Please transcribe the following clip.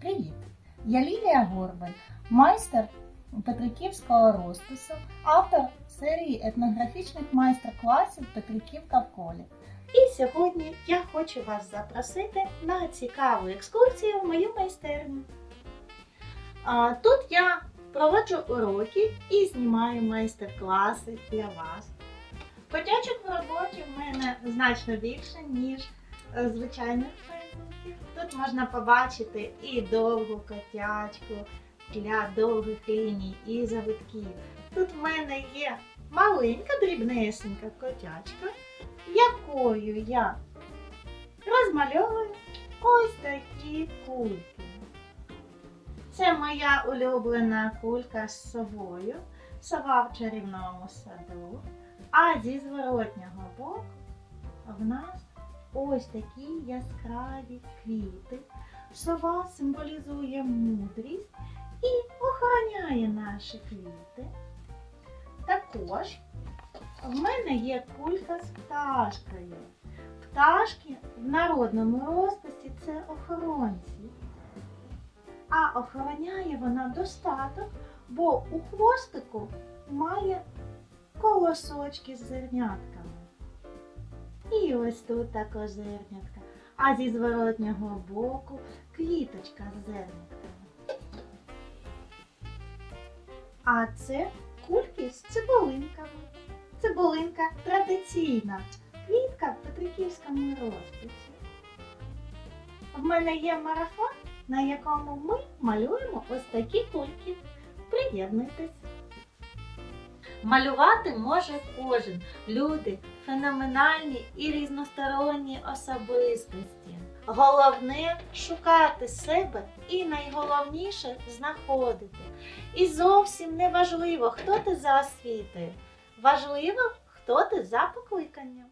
Привіт! Я Лілія Горбаль, майстер Петриківського розпису, автор серії етнографічних майстер-класів Петриківка в колі. І сьогодні я хочу вас запросити на цікаву екскурсію в мою майстерню. Тут я проводжу уроки і знімаю майстер-класи для вас. Котячок в роботі в мене значно більше, ніж е, звичайних. Тут можна побачити і довгу котячку для довгих ліній і завитків. Тут в мене є маленька дрібнесенька котячка, якою я розмальовую ось такі кульки. Це моя улюблена кулька з совою, сова в чарівному саду. А зі зворотнього боку в нас ось такі яскраві квіти. Сова символізує мудрість і охороняє наші квіти. Також в мене є кулька з пташкою. Пташки в народному розписі це охоронці. А охороняє вона достаток, бо у хвостику має колосочки з зернятками. І ось тут також зернятка. А зі зворотнього боку квіточка з зернятками. А це кульки з цибулинками. Цибулинка традиційна квітка в Петриківському розписі. В мене є марафон, на якому ми малюємо ось такі кульки. Приєднуйтесь! Малювати може кожен. Люди феноменальні і різносторонні особистості. Головне шукати себе і найголовніше знаходити. І зовсім не важливо, хто ти за освітою. Важливо, хто ти за покликанням.